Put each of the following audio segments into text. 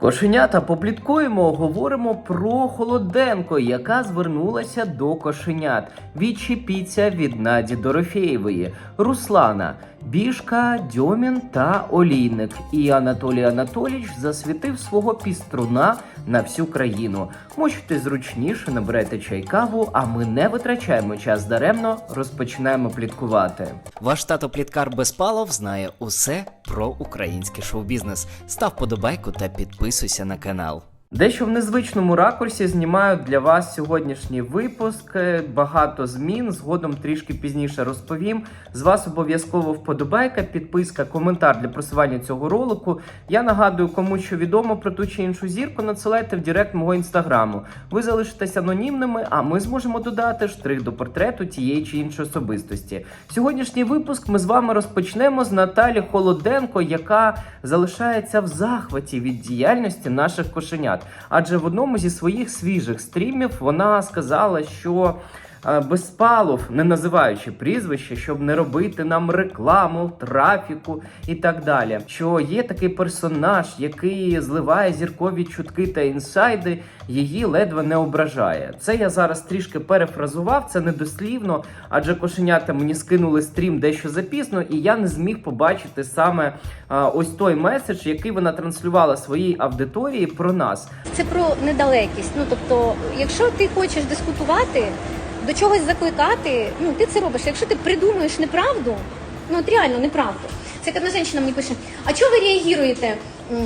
Кошенята попліткуємо, говоримо про Холоденко, яка звернулася до кошенят. Відчепіться від Наді Дорофєєвої, Руслана, Бішка, Дьомін та Олійник. І Анатолій Анатолійович засвітив свого піструна на всю країну. Мочте зручніше, наберете чай каву, а ми не витрачаємо час даремно, розпочинаємо пліткувати. Ваш тато Пліткар Безпалов знає усе про український шоу-бізнес. Став подобайку та підписуйся на канал. Дещо в незвичному ракурсі знімаю для вас сьогоднішній випуск. Е, Багато змін. Згодом трішки пізніше розповім. З вас обов'язково вподобайка, підписка, коментар для просування цього ролику. Я нагадую, кому що відомо про ту чи іншу зірку, надсилайте в директ мого інстаграму. Ви залишитесь анонімними, а ми зможемо додати штрих до портрету тієї чи іншої особистості. Сьогоднішній випуск ми з вами розпочнемо з Наталі Холоденко, яка залишається в захваті від діяльності наших кошенят. Адже в одному зі своїх свіжих стрімів вона сказала, що Безпалов, не називаючи прізвище, щоб не робити нам рекламу, трафіку і так далі. Що є такий персонаж, який зливає зіркові чутки та інсайди, її ледве не ображає. Це я зараз трішки перефразував, це недослівно, адже кошенята мені скинули стрім дещо запізно, і я не зміг побачити саме а, ось той меседж, який вона транслювала своїй аудиторії про нас. Це про недалекість. Ну тобто, якщо ти хочеш дискутувати, до чогось закликати, ну ти це робиш. Якщо ти придумуєш неправду, ну от реально неправду. Це як одна жінка мені пише: а чого ви реагуєте?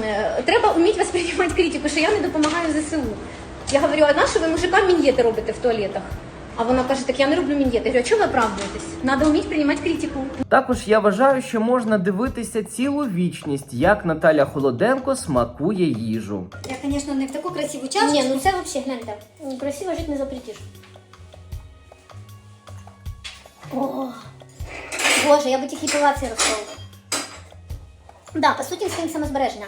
Е, Треба вміти восприймати критику, що я не допомагаю ЗСУ. Я говорю, а на що ви мужикам мін'єти робите в туалетах? А вона каже, так я не роблю мін'єти. Я говорю, а чого ви оправдуєтесь? Треба вміти приймати критику. Також я вважаю, що можна дивитися цілу вічність, як Наталя Холоденко смакує їжу. Я, конечно, не в таку красиву чашку. Ні, ну це взагалі гляньте. Красиво жити не запретиш. О, Боже, я би тільки пила цей розсол. Да, по суті, з самозбереження.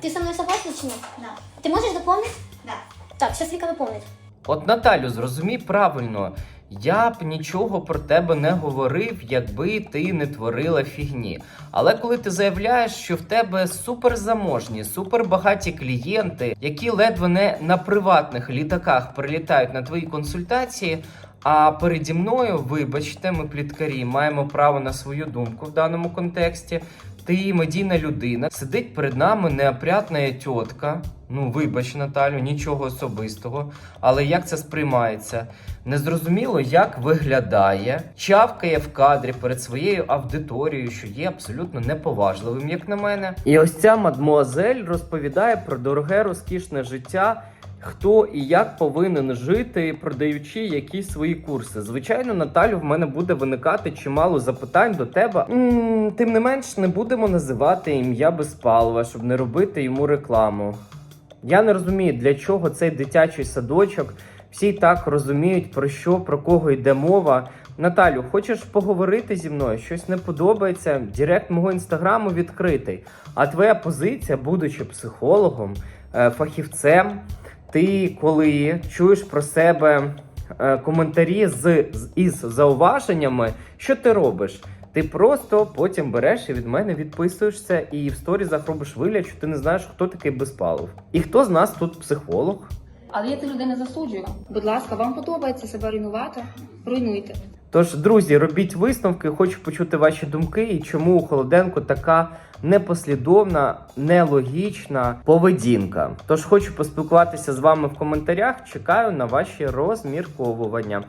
Ти со мною согласна чи ні? Да. Ти можеш доповнити? Да. Так, зараз Віка доповнить. От Наталю, зрозумій правильно, я б нічого про тебе не говорив, якби ти не творила фігні. Але коли ти заявляєш, що в тебе суперзаможні, супербагаті клієнти, які ледве не на приватних літаках прилітають на твої консультації. А переді мною, вибачте, ми пліткарі маємо право на свою думку в даному контексті. Ти медійна людина, сидить перед нами неопрятна тітка. Ну, вибач, Наталю, нічого особистого. Але як це сприймається? Незрозуміло, як виглядає, чавкає в кадрі перед своєю аудиторією, що є абсолютно неповажливим, як на мене. І ось ця мадмуазель розповідає про дороге розкішне життя. Хто і як повинен жити, продаючи якісь свої курси. Звичайно, Наталю, в мене буде виникати чимало запитань до тебе. м тим не менш, не будемо називати ім'я Безпалова, щоб не робити йому рекламу. Я не розумію, для чого цей дитячий садочок. Всі так розуміють, про що, про кого йде мова. Наталю, хочеш поговорити зі мною? Щось не подобається. Директ мого інстаграму відкритий. А твоя позиція, будучи психологом, е, фахівцем, ти коли чуєш про себе е, коментарі з, із зауваженнями, що ти робиш? Ти просто потім береш і від мене відписуєшся, і в сторізах робиш вигляд, що ти не знаєш, хто такий безпалов. І хто з нас тут психолог? Але я цих людей не засуджую. Будь ласка, вам подобається себе руйнувати? Руйнуйте. Тож, друзі, робіть висновки, хочу почути ваші думки і чому у Холоденко така непослідовна, нелогічна поведінка. Тож хочу поспілкуватися з вами в коментарях. Чекаю на ваші розмірковування.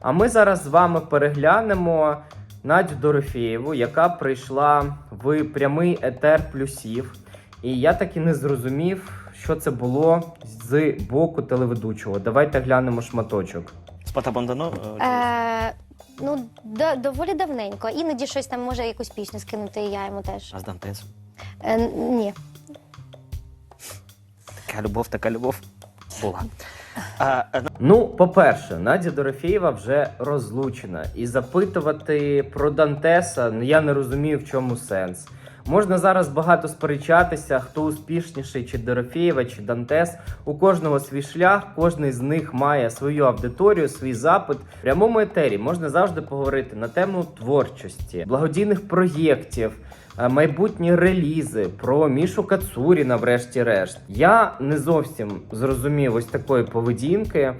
А ми зараз з вами переглянемо Надю Дорофєєву, яка прийшла в прямий етер плюсів. І я так і не зрозумів, що це було з боку телеведучого. Давайте глянемо шматочок. З Потабондано? Е, ну, до, доволі давненько. Іноді щось там може якусь пісню скинути, і я йому теж. А з Дантес? Е, ні. Така любов, така любов була. А, е, Ну, по-перше, Надя Дорофєєва вже розлучена, і запитувати про Дантеса ну, я не розумію, в чому сенс. Можна зараз багато сперечатися, хто успішніший, чи Дорофєєва, чи Дантес. У кожного свій шлях, кожен з них має свою аудиторію, свій запит. В прямому етері можна завжди поговорити на тему творчості, благодійних проєктів, майбутні релізи, про Мішу Кацуріна, врешті-решт. Я не зовсім зрозумів ось такої поведінки.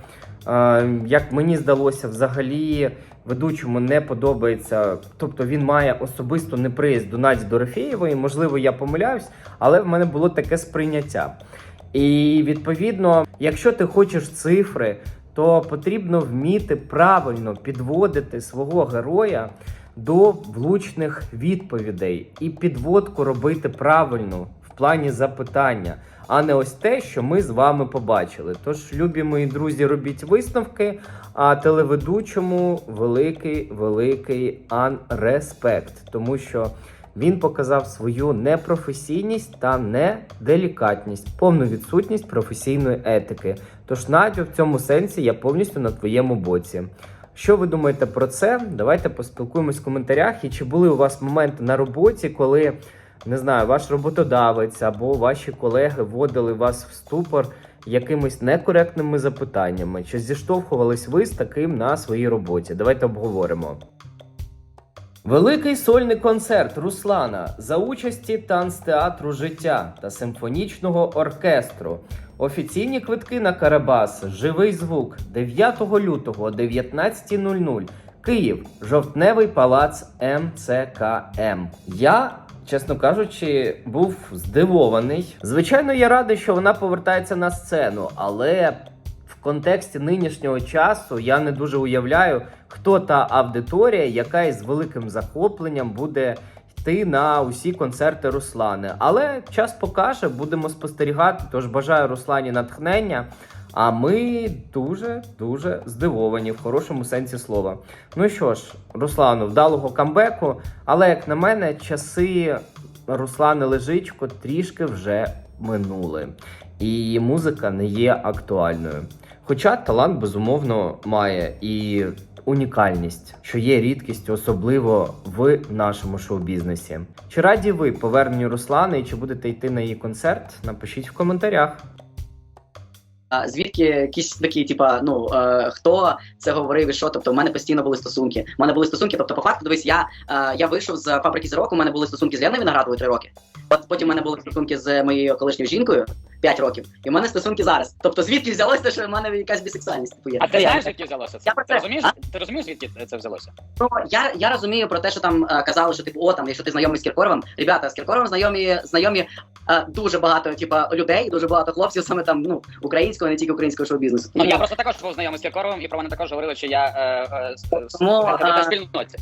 Е, Як мені здалося, взагалі ведучому не подобається, тобто він має особисту неприязнь до Наді Дорофєєвої. Можливо, я помиляюсь, але в мене було таке сприйняття. І відповідно, якщо ти хочеш цифри, то потрібно вміти правильно підводити свого героя до влучних відповідей і підводку робити правильно в плані запитання, а не ось те, що ми з вами побачили. Тож, любі мої друзі, робіть висновки. А телеведучому великий великий анреспект, тому що він показав свою непрофесійність та неделікатність, повну відсутність професійної етики. Тож, Надю, в цьому сенсі я повністю на твоєму боці. Що ви думаєте про це? Давайте поспілкуємось в коментарях. І чи були у вас моменти на роботі, коли не знаю, ваш роботодавець або ваші колеги вводили вас в ступор якимись некоректними запитаннями? Чи зіштовхувались ви з таким на своїй роботі? Давайте обговоримо. Великий сольний концерт Руслана за участі танцтеатру життя та симфонічного оркестру. Офіційні квитки на Карабас, живий звук 9 лютого о 19.00. Київ, жовтневий палац МЦКМ. Я, чесно кажучи, був здивований. Звичайно, я радий, що вона повертається на сцену, але в контексті нинішнього часу я не дуже уявляю, хто та аудиторія, яка із великим захопленням буде йти на усі концерти Руслани. Але час покаже, будемо спостерігати. Тож бажаю Руслані натхнення. А ми дуже дуже здивовані в хорошому сенсі слова. Ну що ж, Руслану, вдалого камбеку. Але як на мене, часи Руслани Лежичко трішки вже минули, і музика не є актуальною. Хоча талант безумовно має і унікальність, що є рідкістю, особливо в нашому шоу-бізнесі. Чи раді ви поверненню Руслани і чи будете йти на її концерт? Напишіть в коментарях. А звідки якісь такі, типа, ну е, хто це говорив і що? Тобто, в мене постійно були стосунки. У мене були стосунки. Тобто, по факту, дивись, я, е, я вийшов з фабрики зірок, у мене були стосунки з Леною Виноградовою три роки. От потім у мене були стосунки з моєю колишньою жінкою 5 років, і в мене стосунки зараз. Тобто, звідки взялося, що в мене якась бісексуальність типу, є. А ти знаєш, звідки взялося це? Я про Ти розумієш? А? Ти розумієш, звідки це взялося? Ну, я, я розумію про те, що там е, казали, що типу, о, там, якщо ти знайомий з Кіркоровим, ребята, з Кіркоровим знайомі, знайомі е, дуже багато, типа, людей, дуже багато хлопців, саме там, ну, українського, не тільки українського шоу-бізнесу. Ну я просто також був знайомий з Кіркоровим, і про мене також говорили, що я е, е, Тому, в спільноті.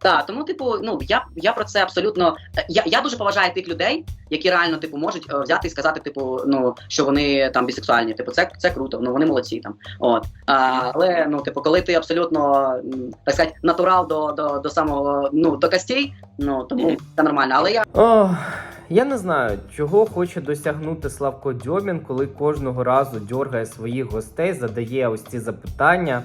Так, тому, типу, ну я, я про це абсолютно. е, Я, я дуже поважаю тих людей, які реально типу можуть е, взяти і сказати, типу, ну що вони там бісексуальні. Типу, це, це круто, ну вони молодці там. От а, але ну, типу, коли ти абсолютно так сказати, натурал до, до, до самого ну до костей, ну тому це нормально. Але я Ох, я не знаю, чого хоче досягнути Славко Дьомін, коли кожного разу дьоргає своїх гостей, задає ось ці запитання.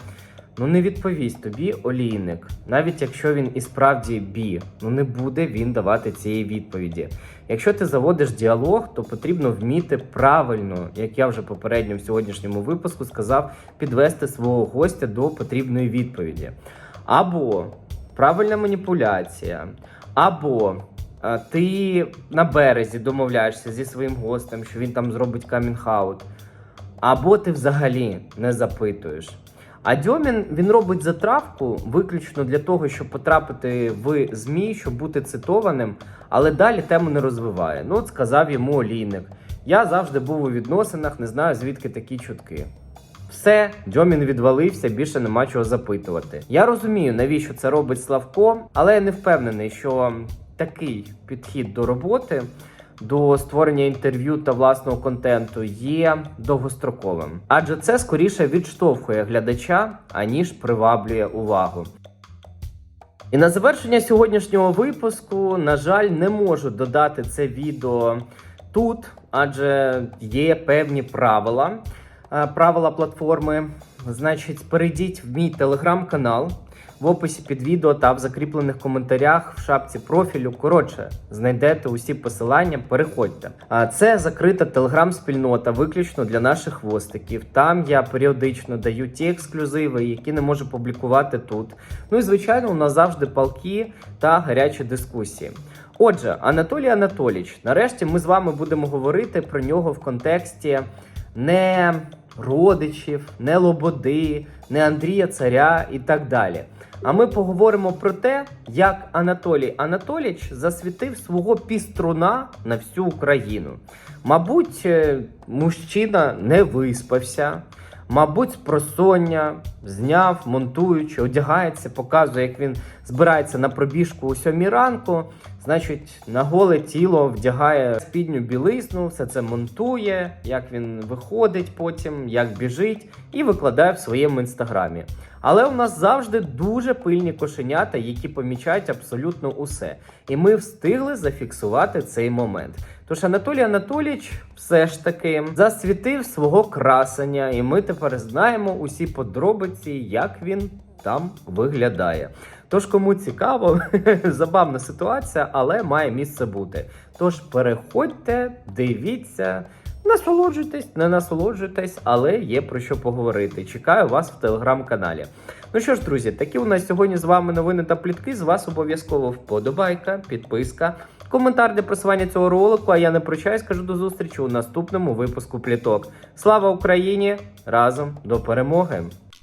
Ну не відповість тобі олійник, навіть якщо він і справді бі, ну не буде він давати цієї відповіді. Якщо ти заводиш діалог, то потрібно вміти правильно, як я вже попередньо в сьогоднішньому випуску сказав, підвести свого гостя до потрібної відповіді. Або правильна маніпуляція, або а, ти на березі домовляєшся зі своїм гостем, що він там зробить камінг-аут, або ти взагалі не запитуєш. А Дьомін він робить затравку виключно для того, щоб потрапити в ЗМІ, щоб бути цитованим, але далі тему не розвиває. Ну, от сказав йому олійник. Я завжди був у відносинах, не знаю звідки такі чутки. Все, Дьомін відвалився, більше нема чого запитувати. Я розумію, навіщо це робить Славко, але я не впевнений, що такий підхід до роботи, до створення інтерв'ю та власного контенту є довгостроковим. Адже це скоріше відштовхує глядача, аніж приваблює увагу. І на завершення сьогоднішнього випуску, на жаль, не можу додати це відео тут, адже є певні правила. Е, Правила платформи. Значить, перейдіть в мій телеграм-канал в описі під відео та в закріплених коментарях в шапці профілю. Коротше, знайдете усі посилання, переходьте. А це закрита телеграм-спільнота, виключно для наших хвостиків. Там я періодично даю ті ексклюзиви, які не можу публікувати тут. Ну і звичайно, у нас завжди палки та гарячі дискусії. Отже, Анатолій Анатолійович, нарешті ми з вами будемо говорити про нього в контексті не родичів, не Лободи, не Андрія Царя і так далі. А ми поговоримо про те, як Анатолій Анатолійович засвітив свого піструна на всю Україну. Мабуть, е, мужчина не виспався, мабуть, з просоння зняв, монтуючи, одягається, показує, як він збирається на пробіжку о сьомій ранку. Значить, на голе тіло вдягає спідню білизну, все це монтує, як він виходить потім, як біжить, і викладає в своєму інстаграмі. Але у нас завжди дуже пильні кошенята, які помічають абсолютно усе. І ми встигли зафіксувати цей момент. Тож Анатолій Анатолійович все ж таки засвітив свого красення, і ми тепер знаємо усі подробиці, як він там виглядає. Тож, кому цікаво, забавна ситуація, але має місце бути. Тож переходьте, дивіться, насолоджуйтесь, не насолоджуйтесь, але є про що поговорити. Чекаю вас в телеграм-каналі. Ну що ж, друзі, такі у нас сьогодні з вами новини та плітки. З вас обов'язково вподобайка, підписка, коментар для просування цього ролику. А я не прощаюсь, кажу до зустрічі у наступному випуску пліток. Слава Україні! Разом до перемоги!